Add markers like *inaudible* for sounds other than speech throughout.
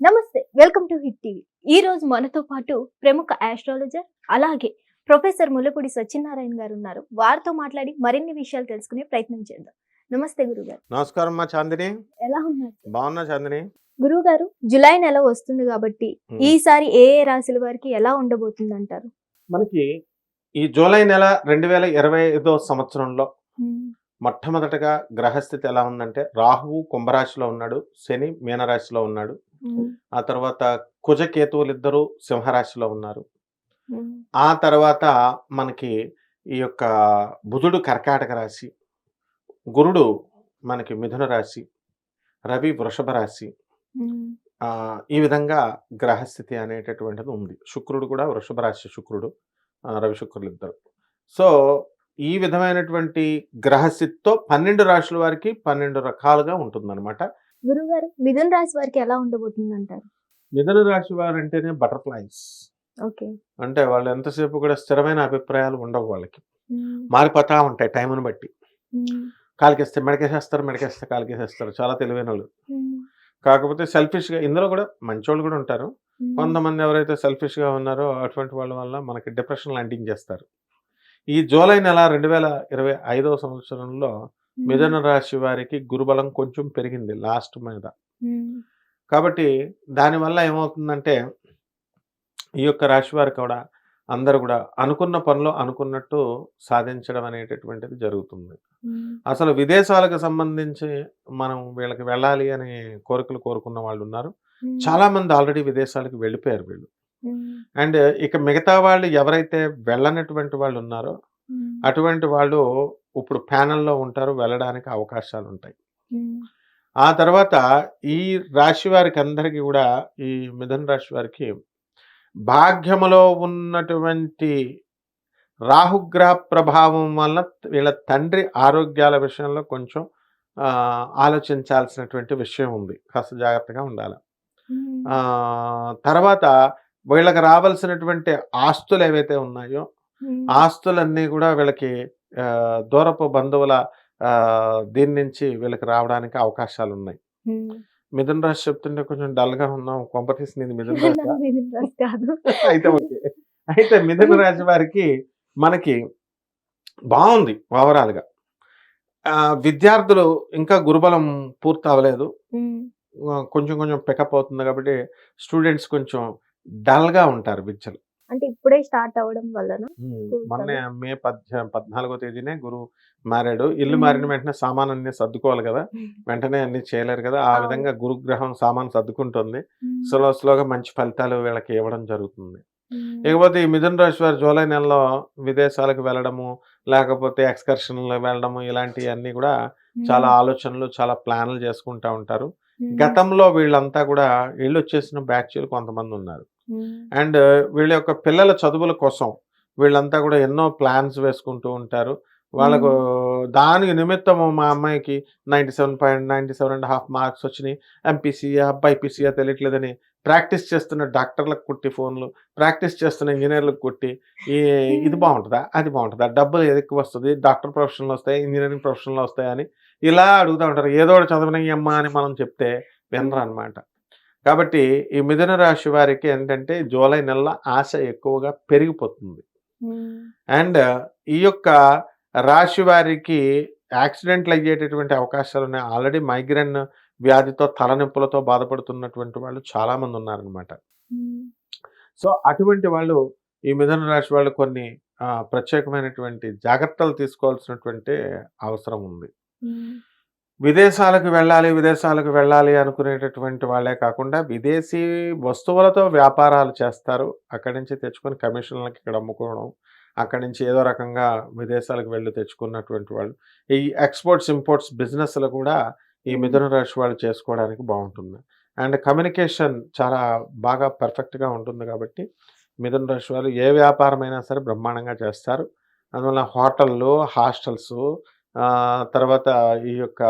నమస్తే welcome to hit TV. ఈ రోజు మనతో పాటు ప్రముఖ ఆస్ట్రాలజర్ అలాగే ప్రొఫెసర్ ముల్లపూడి సత్యనారాయణ గారు ఉన్నారు. వారితో మాట్లాడి మరిన్ని విషయాలు తెలుసుకునే ప్రయత్నం చేద్దాం. నమస్తే గురుగారు. నమస్కారం మా చాందిని. ఎలా ఉన్నారు? బాగున్నా చాందిని. గురుగారు జులై నెల వస్తుంది కాబట్టి. ఈసారి ఏ ఏ రాశుల వారికి ఎలా ఉండబోతుంది అంటారు మనకి ఈ జూలై నెల రెండు వేల ఇరవై ఐదో సంవత్సరంలో మొట్టమొదటగా గ్రహస్థితి ఎలా ఉందంటే రాహువు కుంభరాశిలో ఉన్నాడు శని మీనరాశిలో ఉన్నాడు ఆ తర్వాత కుజకేతువులు ఇద్దరు సింహరాశిలో ఉన్నారు. ఆ తర్వాత మనకి ఈ యొక్క బుధుడు కర్కాటక రాశి గురుడు మనకి మిథున రాశి రవి వృషభ రాశి. ఈ విధంగా గ్రహస్థితి అనేటటువంటిది ఉంది. శుక్రుడు కూడా వృషభ రాశి శుక్రుడు రవి శుక్రులు ఇద్దరు సో ఈ విధమైనటువంటి గ్రహస్థితితో పన్నెండు రాశుల వారికి పన్నెండు రకాలుగా ఉంటుందన్నమాట. గురుగారు మిథున్ రాశి వారికి ఎలా ఉండబోతుంది అంటారు మిథున రాశి వారు అంటేనే బటర్ఫ్లైస్. ఓకే. అంటే వాళ్ళు ఎంతసేపు కూడా స్థిరమైన అభిప్రాయాలు ఉండవు వాళ్ళకి. మారిపోతా ఉంటాయి టైంని బట్టి. కాలికేస్తే మెడకేసేస్తారు మెడకేస్తే కాలికేసేస్తారు చాలా తెలివైన వాళ్ళు. కాకపోతే సెల్ఫిష్గా ఇందులో కూడా మంచోళ్ళు కూడా ఉంటారు. కొంతమంది ఎవరైతే సెల్ఫిష్గా ఉన్నారో అటువంటి వాళ్ళ వల్ల మనకి డిప్రెషన్ ల్యాండింగ్ చేస్తారు. ఈ జూలై నెల రెండు వేల ఇరవై ఐదవ సంవత్సరంలో మిథున రాశి వారికి గురుబలం కొంచెం పెరిగింది లాస్ట్ మీద. కాబట్టి దానివల్ల ఏమవుతుందంటే ఈ యొక్క రాశి వారు కూడా అందరూ కూడా అనుకున్న పనులు అనుకున్నట్టు సాధించడం అనేటటువంటిది జరుగుతుంది. అసలు విదేశాలకు సంబంధించి మనం వీళ్ళకి వెళ్ళాలి అనే కోరికలు కోరుకున్న వాళ్ళు ఉన్నారు. చాలా మంది ఆల్రెడీ విదేశాలకు వెళ్ళిపోయారు వీళ్ళు. అండ్ ఇక మిగతా వాళ్ళు ఎవరైతే వెళ్ళనటువంటి వాళ్ళు ఉన్నారో అటువంటి వాళ్ళు ఇప్పుడు ప్యానల్లో ఉంటారు వెళ్ళడానికి అవకాశాలు ఉంటాయి ఆ తర్వాత ఈ రాశి వారికి అందరికీ కూడా ఈ మిథున రాశి వారికి భాగ్యములో ఉన్నటువంటి రాహుగ్రహ ప్రభావం వలన వీళ్ళ తండ్రి ఆరోగ్యాల విషయంలో కొంచెం ఆలోచించాల్సినటువంటి విషయం ఉంది. కాస్త జాగ్రత్తగా ఉండాలి. తర్వాత వీళ్ళకి రావాల్సినటువంటి ఆస్తులు ఏవైతే ఉన్నాయో ఆస్తులన్నీ కూడా వీళ్ళకి దూరపు బంధువుల ఆ, దీని నుంచి వీళ్ళకి రావడానికి అవకాశాలు ఉన్నాయి మిథున రాశి చెప్తుంటే కొంచెం డల్గా ఉన్నాం కొంపతీసి నేను మిథున రాశి కాదు. *laughs* అయితే ఓకే. అయితే మిథున *laughs* రాశి వారికి మనకి బాగుంది ఓవరాల్గా ఆ, విద్యార్థులు ఇంకా గురుబలం పూర్తి అవ్వలేదు. కొంచెం కొంచెం పికప్ అవుతుంది కాబట్టి స్టూడెంట్స్ కొంచెం డల్గా ఉంటారు విద్యలు. అంటే ఇప్పుడే స్టార్ట్ అవ్వడం వలన Schools మొన్న. మే పద్నాలుగో తేదీనే గురువు మారాడు. ఇల్లు. మారిన వెంటనే సామాన్ అన్ని సర్దుకోవాలి కదా. వెంటనే అన్ని చేయలేరు కదా. ఆ. విధంగా గురుగ్రహం సామాన్ సర్దుకుంటుంది. స్లో స్లోగా మంచి ఫలితాలు వీళ్ళకి ఇవ్వడం జరుగుతుంది. ఇకపోతే ఈ మిథున రాశి వారు జూలై నెలలో విదేశాలకు వెళ్ళడము లేకపోతే ఎక్స్కర్షన్లు వెళ్ళడము ఇలాంటివన్నీ కూడా చాలా ఆలోచనలు చాలా ప్లాన్లు చేసుకుంటా ఉంటారు. గతంలో వీళ్ళంతా కూడా ఇళ్ళు వచ్చేసిన బ్యాచ్లు కొంతమంది ఉన్నారు. అండ్ వీళ్ళ యొక్క పిల్లల చదువుల కోసం వీళ్ళంతా కూడా ఎన్నో ప్లాన్స్ వేసుకుంటూ ఉంటారు. వాళ్ళకు దానికి నిమిత్తము మా అమ్మాయికి ninety seven point ninety seven and half marks వచ్చినాయి. ఎంపీసీయా బైపీసీయా తెలియట్లేదని ప్రాక్టీస్ చేస్తున్న డాక్టర్లకు కుట్టి ఫోన్లు ప్రాక్టీస్ చేస్తున్న ఇంజనీర్లకు కుట్టి ఈ ఇది బాగుంటుందా? అది బాగుంటుందా? డబ్బులు ఎక్కువ వస్తుంది? డాక్టర్ ప్రొఫెషన్లో వస్తాయి? ఇంజనీరింగ్ ప్రొఫెషన్లో వస్తాయని ఇలా అడుగుతూ ఉంటారు. ఏదో ఒకటి చదవనయ్యమ్మా అని మనం చెప్తే వినరు అనమాట కాబట్టి ఈ మిథున రాశి వారికి ఏంటంటే జూలై నెలలో ఆశ ఎక్కువగా పెరిగిపోతుంది. ఉమ్, అండ్ ఈ యొక్క రాశి వారికి యాక్సిడెంట్లు అయ్యేటటువంటి అవకాశాలు ఉన్నాయి. ఆల్రెడీ మైగ్రేన్ వ్యాధితో తలనొప్పులతో బాధపడుతున్నటువంటి వాళ్ళు చాలా మంది ఉన్నారనమాట ఉమ్, సో అటువంటి వాళ్ళు ఈ మిథున రాశి వాళ్ళు కొన్ని ప్రత్యేకమైనటువంటి జాగ్రత్తలు తీసుకోవాల్సినటువంటి అవసరం ఉంది. ఉమ్, విదేశాలకు వెళ్ళాలి విదేశాలకు వెళ్ళాలి అనుకునేటటువంటి వాళ్ళే కాకుండా విదేశీ వస్తువులతో వ్యాపారాలు చేస్తారు. అక్కడి నుంచి తెచ్చుకొని కమిషన్లకి ఇక్కడ అమ్ముకోవడం అక్కడి నుంచి ఏదో రకంగా విదేశాలకు వెళ్ళి తెచ్చుకున్నటువంటి వాళ్ళు. ఈ ఎక్స్పోర్ట్స్ ఇంపోర్ట్స్ బిజినెస్లు కూడా ఈ మిథున రాశి వాళ్ళు చేసుకోవడానికి బాగుంటుంది. అండ్ కమ్యూనికేషన్ చాలా బాగా పర్ఫెక్ట్గా ఉంటుంది కాబట్టి మిథున రాశి వాళ్ళు ఏ వ్యాపారమైనా సరే బ్రహ్మాండంగా చేస్తారు. అందువల్ల హోటళ్ళు హాస్టల్స్ తర్వాత ఈ యొక్క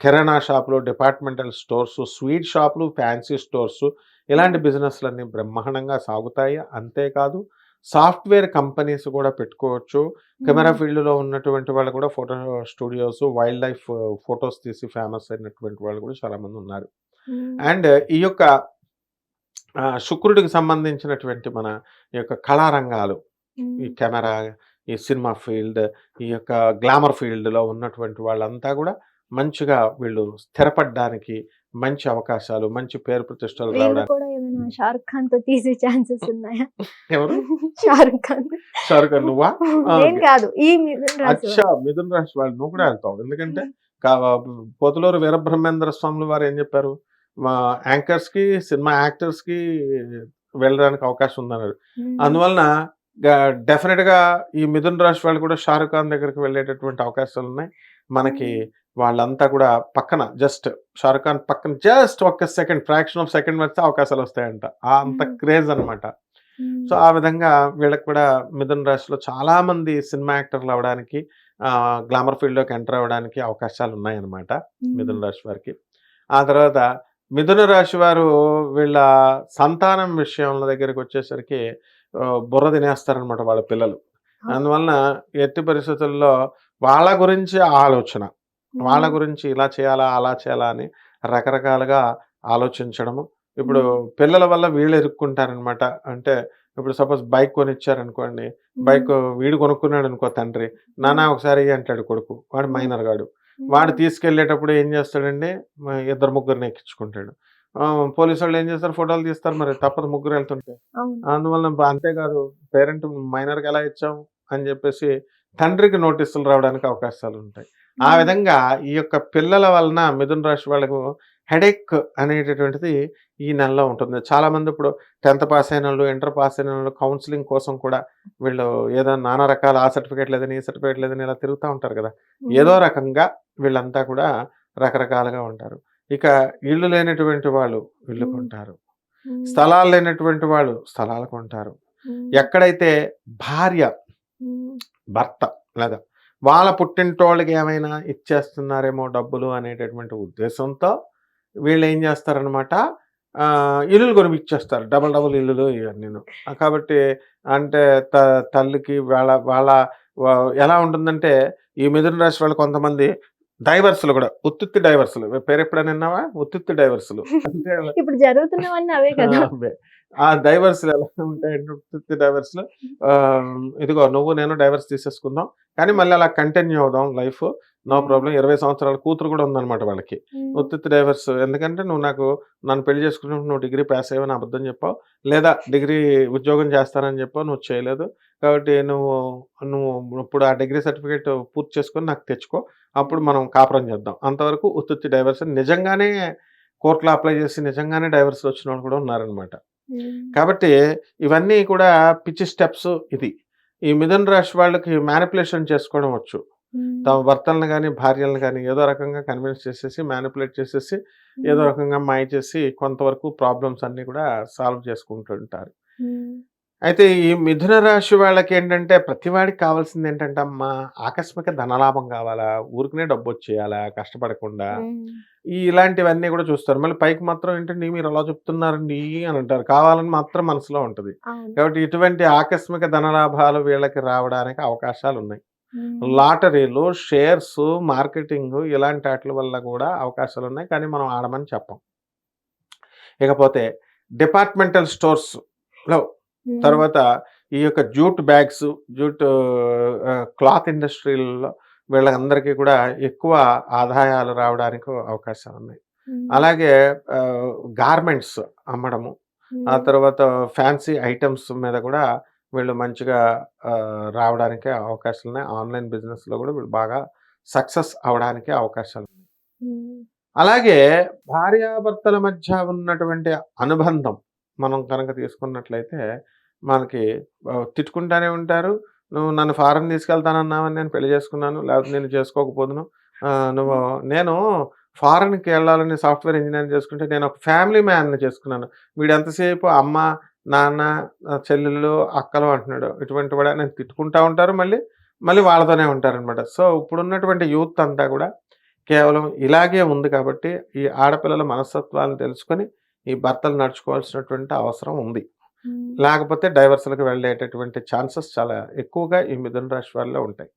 కిరాణా షాపులు డిపార్ట్మెంటల్ స్టోర్స్ స్వీట్ షాపులు ఫ్యాన్సీ స్టోర్స్ ఇలాంటి బిజినెస్లన్నీ బ్రహ్మాండంగా సాగుతాయి. అంతేకాదు సాఫ్ట్వేర్ కంపెనీస్ కూడా పెట్టుకోవచ్చు. కెమెరా ఫీల్డ్లో ఉన్నటువంటి వాళ్ళు కూడా photo studios wild life photos తీసి ఫేమస్ అయినటువంటి వాళ్ళు కూడా చాలామంది ఉన్నారు. అండ్ ఈ యొక్క శుక్రుడికి సంబంధించినటువంటి మన ఈ యొక్క కళారంగాలు ఈ కెమెరా ఈ సినిమా ఫీల్డ్ ఈ యొక్క గ్లామర్ ఫీల్డ్లో ఉన్నటువంటి వాళ్ళంతా కూడా మంచిగా వీళ్ళు స్థిరపడడానికి మంచి అవకాశాలు మంచి పేరు ప్రతిష్టలు రావడానికి షారుఖ్ ఖాన్తో తీసే ఛాన్సెస్ ఉన్నాయా? ఎవరు? షారుఖ్ ఖాన్. షారుఖ్ ఖాన్ నువ్వా? కాదు ఈ అచ్చా మిథున్ రాశి వాళ్ళు. నువ్వు కూడా వెళ్తావు. ఎందుకంటే పోతులూరు వీరబ్రహ్మేంద్ర స్వాములు వారు ఏం చెప్పారు? యాంకర్స్కి సినిమా యాక్టర్స్కి వెళ్ళడానికి అవకాశం ఉందన్నారు. అందువలన డెఫినెట్గా ఈ మిథున్ రాశి వాళ్ళు కూడా షారుఖ్ ఖాన్ దగ్గరికి వెళ్ళేటటువంటి అవకాశాలు ఉన్నాయి మనకి వాళ్ళంతా కూడా పక్కన జస్ట్ షారుఖ్ ఖాన్ పక్కన జస్ట్ ఒక్క సెకండ్ ఫ్రాక్షన్ ఆఫ్ సెకండ్ వస్తే అవకాశాలు వస్తాయంట అంత. క్రేజ్ అన్నమాట ఉమ్. సో ఆ విధంగా వీళ్ళకి కూడా మిథున్ రాశిలో చాలా మంది సినిమా యాక్టర్లు అవడానికి గ్లామర్ ఫీల్డ్లోకి ఎంటర్ అవ్వడానికి అవకాశాలు ఉన్నాయన్నమాట. మిథున రాశి వారికి ఆ తర్వాత మిథున రాశి వారు వీళ్ళ సంతానం విషయంలో దగ్గరికి వచ్చేసరికి బుర్ర తినేస్తారనమాట వాళ్ళ పిల్లలు. అందువలన ఎట్టి పరిస్థితుల్లో వాళ్ళ గురించి ఆలోచన వాళ్ళ గురించి ఇలా చేయాలా అలా చేయాలా అని రకరకాలుగా ఆలోచించడము. ఇప్పుడు పిల్లల వల్ల వీళ్ళు ఇరుక్కుంటారనమాట అంటే ఇప్పుడు సపోజ్ బైక్ కొనిచ్చారనుకోండి. బైక్ వీడు కొనుక్కున్నాడు అనుకో తండ్రి నానా ఒకసారి ఇయ్యి" అంటాడు కొడుకు. వాడు మైనర్ గాడు. వాడు తీసుకెళ్ళేటప్పుడు ఏం చేస్తాడండి? ఇద్దరు ముగ్గురిని ఎక్కించుకుంటాడు. పోలీసు వాళ్ళు ఏం చేస్తారు? ఫోటోలు తీస్తారు మరి. తప్పదు ముగ్గురు వెళ్తుంటే. అందువల్ల అంతేకాదు పేరెంట్ మైనర్కి ఎలా ఇచ్చాం అని చెప్పేసి తండ్రికి నోటీసులు రావడానికి అవకాశాలు ఉంటాయి. ఆ. విధంగా ఈ యొక్క పిల్లల వలన మిథున రాశి వాళ్ళకు హెడేక్ అనేటటువంటిది ఈ నెలలో ఉంటుంది. చాలా మంది ఇప్పుడు టెన్త్ పాస్ అయిన వాళ్ళు ఇంటర్ పాస్ అయిన వాళ్ళు కౌన్సిలింగ్ కోసం కూడా వీళ్ళు ఏదో నానా రకాల ఆ సర్టిఫికేట్ లేదని ఈ సర్టిఫికేట్ లేదని ఇలా తిరుగుతూ ఉంటారు కదా. ఏదో రకంగా వీళ్ళంతా కూడా రకరకాలుగా ఉంటారు. ఇక ఇల్లు లేనటువంటి వాళ్ళు ఇల్లు. కొంటారు. స్థలాలు లేనటువంటి వాళ్ళు స్థలాలు కొంటారు. ఎక్కడైతే భార్య. భర్త లేదా వాళ్ళ పుట్టింటోళ్ళకి ఏమైనా ఇచ్చేస్తున్నారేమో డబ్బులు అనేటటువంటి ఉద్దేశంతో వీళ్ళు ఏం చేస్తారనమాట ఇల్లులు కొని ఇచ్చేస్తారు డబల్ డబుల్ ఇల్లులు ఇవన్నీ కాబట్టి అంటే త తల్లికి వాళ్ళ వాళ్ళ ఎలా ఉంటుందంటే ఈ మిథున రాశి వాళ్ళు కొంతమంది డైవర్సులు కూడా. ఉత్తుత్తి డైవర్సులు. పేరు ఎప్పుడైనా విన్నావా? ఉత్తుత్తి డైవర్సులు. *laughs* ఇప్పుడు జరుగుతున్నవన్నీ అవే కదా. ఆ, డైవర్స్ ఎలా ఉత్తుత్తి డైవర్స్ ఇదిగో నువ్వు నేను డైవర్స్ తీసేసుకుందాం. కానీ మళ్ళీ అలా కంటిన్యూ అవుదాం లైఫ్. No problem. ఇరవై సంవత్సరాల కూతురు కూడా ఉందన్నమాట వాళ్ళకి. ఉత్తుత్తి డైవర్స్. ఎందుకంటే నువ్వు నాకు నన్ను పెళ్ళి చేసుకున్నప్పుడు నువ్వు డిగ్రీ పాస్ అయ్యవని అబద్ధం చెప్పావు. లేదా డిగ్రీ ఉద్యోగం చేస్తానని చెప్పావు. నువ్వు చేయలేదు. కాబట్టి నువ్వు నువ్వు ఇప్పుడు ఆ డిగ్రీ సర్టిఫికేట్ పూర్తి చేసుకొని నాకు తెచ్చుకో. అప్పుడు మనం కాపురం చేద్దాం. అంతవరకు ఉత్తుత్తి డైవర్స్. నిజంగానే కోర్టులో అప్లై చేసి నిజంగానే డైవర్స్ వచ్చిన వాళ్ళు కూడా ఉన్నారనమాట. కాబట్టి ఇవన్నీ కూడా పిచ్చి స్టెప్స్ ఇది. ఈ మిథున రాశి వాళ్ళకి మ్యానిపులేషన్ చేసుకోవడం వచ్చు. తమ భర్తలను కానీ భార్యలను కానీ ఏదో రకంగా కన్విన్స్ చేసేసి మ్యానిపులేట్ చేసేసి ఏదో రకంగా మాయ చేసి కొంతవరకు ప్రాబ్లమ్స్ అన్ని కూడా సాల్వ్ చేసుకుంటుంటారు. అయితే ఈ మిథున రాశి వాళ్ళకి ఏంటంటే ప్రతివాడికి కావాల్సింది ఏంటంటే అమ్మా ఆకస్మిక ధనలాభం కావాలా ఊరికనే డబ్బు వచ్చేయాలా కష్టపడకుండా. ఈ ఇలాంటివన్నీ కూడా చూస్తారు. మళ్ళీ పైకి మాత్రం ఏంటంటే మీరు అలా చెప్తున్నారండి అని అంటారు. కావాలని మాత్రం మనసులో ఉంటుంది. కాబట్టి ఇటువంటి ఆకస్మిక ధనలాభాలు వీళ్ళకి రావడానికి అవకాశాలు ఉన్నాయి. లాటరీలు షేర్స్ మార్కెటింగ్ ఇలాంటి వాటి వల్ల కూడా అవకాశాలు ఉన్నాయి. కానీ మనం ఆడమని చెప్పం. ఇకపోతే డిపార్ట్మెంటల్ స్టోర్స్లో ఉమ్. తర్వాత ఈ యొక్క జూట్ బ్యాగ్స్ జూట్ క్లాత్ ఇండస్ట్రీలలో వీళ్ళందరికీ కూడా ఎక్కువ ఆదాయాలు రావడానికి అవకాశాలు ఉన్నాయి. అలాగే గార్మెంట్స్ అమ్మడము. ఆ తర్వాత ఫ్యాన్సీ ఐటమ్స్ మీద కూడా వీళ్ళు మంచిగా రావడానికి అవకాశాలు ఉన్నాయి ఆన్లైన్ బిజినెస్లో కూడా వీళ్ళు బాగా సక్సెస్ అవడానికి అవకాశాలు ఉన్నాయి. అలాగే భార్యాభర్తల మధ్య ఉన్నటువంటి అనుబంధం మనం కనుక తీసుకున్నట్లయితే మనకి తిట్టుకుంటానే ఉంటారు. నువ్వు నన్ను ఫారెన్ తీసుకెళ్తానన్నావని నేను పెళ్ళి చేసుకున్నాను లేకపోతే నేను చేసుకోకపోదును. నువ్వు నేను ఫారెన్కి వెళ్ళాలని సాఫ్ట్వేర్ ఇంజనీర్ చేసుకుంటే నేను ఒక ఫ్యామిలీ మ్యాన్ని చేసుకున్నాను. వీడు ఎంతసేపు అమ్మ నాన్న చెల్లెళ్ళు అక్కలు అంటున్నాడు. ఇటువంటి కూడా నేను తిట్టుకుంటా ఉంటారు మళ్ళీ మళ్ళీ వాళ్ళతోనే ఉంటారనమాట సో ఇప్పుడున్నటువంటి యూత్ అంతా కూడా కేవలం ఇలాగే ఉంది కాబట్టి ఈ ఆడపిల్లల మనస్తత్వాలను తెలుసుకొని ఈ భర్తలు నడుచుకోవాల్సినటువంటి అవసరం ఉంది. లేకపోతే డైవర్సులకు వెళ్ళేటటువంటి ఛాన్సెస్ చాలా ఎక్కువగా ఈ మిథున రాశి వాళ్ళలో ఉంటాయి.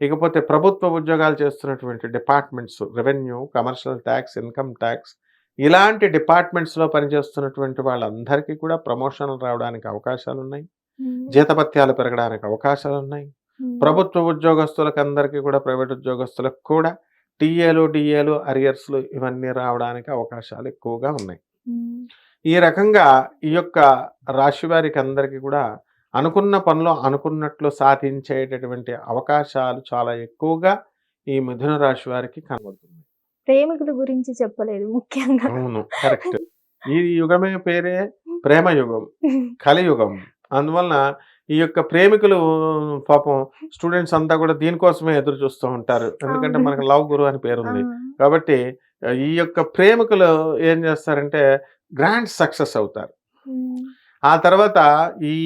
ఇకపోతే ప్రభుత్వ ఉద్యోగాలు చేస్తున్నటువంటి departments revenue commercial tax income tax ఇలాంటి డిపార్ట్మెంట్స్లో పనిచేస్తున్నటువంటి వాళ్ళందరికీ కూడా ప్రమోషన్లు రావడానికి అవకాశాలు ఉన్నాయి జీతభత్యాలు పెరగడానికి అవకాశాలు ఉన్నాయి ప్రభుత్వ ఉద్యోగస్తులకు అందరికీ కూడా ప్రైవేట్ ఉద్యోగస్తులకు కూడా టీఏలు డిఏలు అరియర్స్లు ఇవన్నీ రావడానికి అవకాశాలు ఎక్కువగా ఉన్నాయి. ఈ రకంగా ఈ యొక్క రాశి వారికి అందరికీ కూడా అనుకున్న పనులు అనుకున్నట్లు సాధించేటటువంటి అవకాశాలు చాలా ఎక్కువగా ఈ మిథున రాశి వారికి కనబడుతుంది ప్రేమికుల గురించి చెప్పలేదు ముఖ్యంగా. అవును కరెక్ట్. ఈ యుగమే పేరే ప్రేమ యుగం కలియుగం. అందువలన ఈ యొక్క ప్రేమికులు పాపం స్టూడెంట్స్ అంతా కూడా దీనికోసమే ఎదురు చూస్తూ ఉంటారు. ఎందుకంటే. మనకు లవ్ గురు అని పేరు ఆ, ఉంది కాబట్టి ఈ యొక్క ప్రేమికులు ఏం చేస్తారంటే గ్రాండ్ సక్సెస్ అవుతారు. ఆ తర్వాత ఈ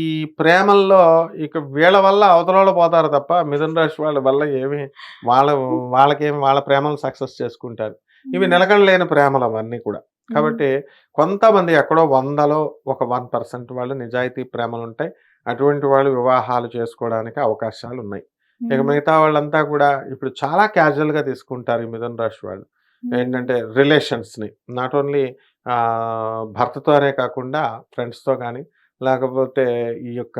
ప్రేమల్లో ఇక వీళ్ళ వల్ల అవతలలో పోతారు తప్ప మిథున రాశి వాళ్ళ వల్ల ఏమి వాళ్ళ వాళ్ళకేమి వాళ్ళ ప్రేమలు సక్సెస్ చేసుకుంటారు. ఇవి నిలకడలేని ప్రేమలు అవన్నీ కూడా. కాబట్టి కొంతమంది ఎక్కడో వందలో ఒక వన్ పర్సెంట్ వాళ్ళు నిజాయితీ ప్రేమలు ఉంటాయి. అటువంటి వాళ్ళు వివాహాలు చేసుకోవడానికి అవకాశాలు ఉన్నాయి ఇక మిగతా వాళ్ళంతా కూడా ఇప్పుడు చాలా casual గా తీసుకుంటారు ఈ మిథున రాశి వాళ్ళు. ఏంటంటే రిలేషన్స్ని. నాట్ ఓన్లీ భర్తతోనే కాకుండా ఫ్రెండ్స్తో కానీ లేకపోతే ఈ యొక్క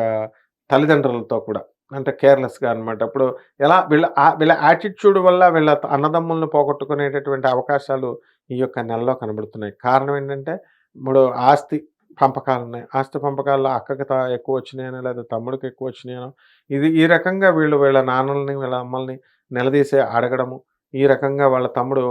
తల్లిదండ్రులతో కూడా. అంటే కేర్లెస్గా అనమాట అప్పుడు ఎలా వీళ్ళ వీళ్ళ యాటిట్యూడ్ వల్ల వీళ్ళ అన్నదమ్ములను పోగొట్టుకునేటటువంటి అవకాశాలు ఈ యొక్క నెలలో కనబడుతున్నాయి. కారణం ఏంటంటే ఇప్పుడు ఆస్తి పంపకాలు ఉన్నాయి. ఆస్తి పంపకాల్లో అక్కకి ఎక్కువ వచ్చినాయనో లేదా తమ్ముడికి ఎక్కువ వచ్చినాయనో ఇది ఈ రకంగా వీళ్ళు వీళ్ళ నాన్నల్ని వీళ్ళ అమ్మల్ని నిలదీసి అడగడము ఈ రకంగా వాళ్ళ తమ్ముడు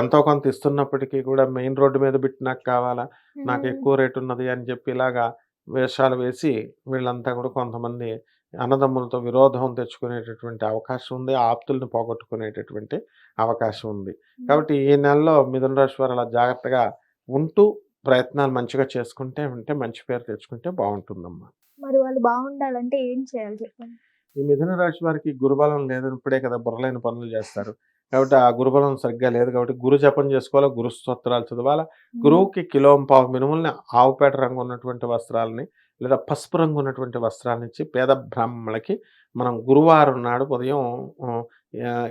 ఎంతో కొంత ఇస్తున్నప్పటికీ కూడా మెయిన్ రోడ్డు మీద పెట్టి నాకు కావాలా నాకు ఎక్కువ రేటు ఉన్నది అని చెప్పి ఇలాగా వేషాలు వేసి వీళ్ళంతా కూడా కొంతమంది అన్నదమ్ములతో విరోధం తెచ్చుకునేటటువంటి అవకాశం ఉంది ఆప్తుల్ని పోగొట్టుకునేటటువంటి అవకాశం ఉంది. కాబట్టి ఈ నెలలో మిథున రాశి వారు అలా జాగ్రత్తగా ఉంటూ ప్రయత్నాలు మంచిగా చేసుకుంటే ఉంటే మంచి పేరు తెచ్చుకుంటే బాగుంటుందమ్మా. మరి వాళ్ళు బాగుండాలంటే ఏం చేయాలి చెప్పండి? ఈ మిథున రాశి వారికి గురుబలం లేదన్నప్పుడే కదా బుర్రలేని పనులు చేస్తారు. కాబట్టి ఆ గురుబలం సరిగ్గా లేదు కాబట్టి గురు జపం చేసుకోవాలా గురు స్తోత్రాలు చదవాలా? గురువుకి కిలో పావు మినుముల్ని ఆవుపేట రంగు ఉన్నటువంటి వస్త్రాలని లేదా పసుపు రంగు ఉన్నటువంటి వస్త్రాలను ఇచ్చి పేద బ్రాహ్మణులకి మనం గురువారం నాడు ఉదయం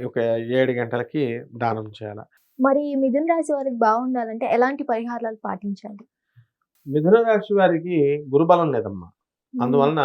ఒక ఏడు గంటలకి దానం చేయాలి? మరి ఈ మిథున రాశి వారికి బాగుండాలంటే ఎలాంటి పరిహారాలు పాటించాలి? మిథున రాశి వారికి గురుబలం లేదమ్మా. అందువలన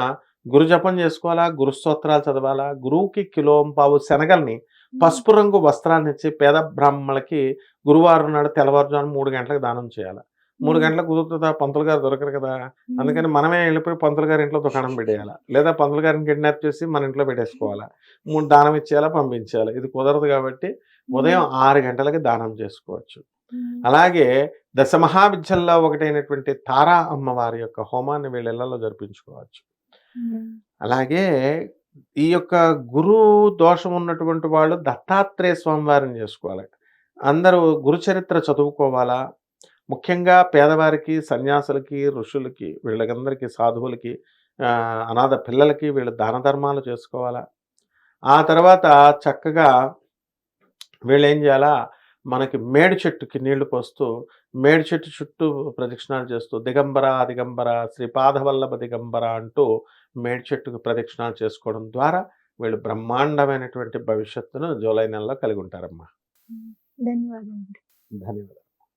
గురు జపం చేసుకోవాలా గురు స్తోత్రాలు చదవాలా గురువుకి కిలో పావు శనగల్ని పసుపు రంగు వస్త్రాన్ని ఇచ్చి పేద బ్రాహ్మణులకి గురువారం నాడు తెల్లవారుజాము మూడు గంటలకు దానం చేయాలి. మూడు గంటలకు కుదురుతుందా? పంతులు గారు దొరకరు కదా. అందుకని మనమే వెళ్ళిపోయి పంతులు గారి ఇంట్లో దుకాణం పెట్టేయాలి. లేదా పంతులు గారిని కిడ్నాప్ చేసి మన ఇంట్లో పెట్టేసుకోవాలా. మూడు దానం ఇచ్చేయాలా పంపించేయాలి. ఇది కుదరదు కాబట్టి ఉదయం ఆరు గంటలకి దానం చేసుకోవచ్చు. అలాగే దశ మహావిద్యల్లో ఒకటైనటువంటి తారా అమ్మవారి యొక్క హోమాన్ని వీళ్ళ ఇళ్ళలో జరిపించుకోవచ్చు. అలాగే ఈ యొక్క గురు దోషం ఉన్నటువంటి వాళ్ళు దత్తాత్రేయ స్వామివారిని చేసుకోవాలి. అందరూ గురుచరిత్ర చదువుకోవాలా? ముఖ్యంగా పేదవారికి సన్యాసులకి ఋషులకి వీళ్ళకందరికీ సాధువులకి అనాథ పిల్లలకి వీళ్ళు దాన ధర్మాలు చేసుకోవాలా? ఆ తర్వాత చక్కగా వీళ్ళు ఏం చేయాలా? మనకి మేడి చెట్టుకి నీళ్ళు పోస్తూ మేడి చెట్టు చుట్టూ ప్రదక్షిణాలు చేస్తూ దిగంబర దిగంబర శ్రీపాదవల్లభ దిగంబర అంటూ మేడి చెట్టుకు ప్రదక్షిణాలు చేసుకోవడం ద్వారా వీళ్ళు బ్రహ్మాండమైనటువంటి భవిష్యత్తును జూలై నెలలో కలిగి ఉంటారమ్మా. ధన్యవాదాలు ధన్యవాదాలు.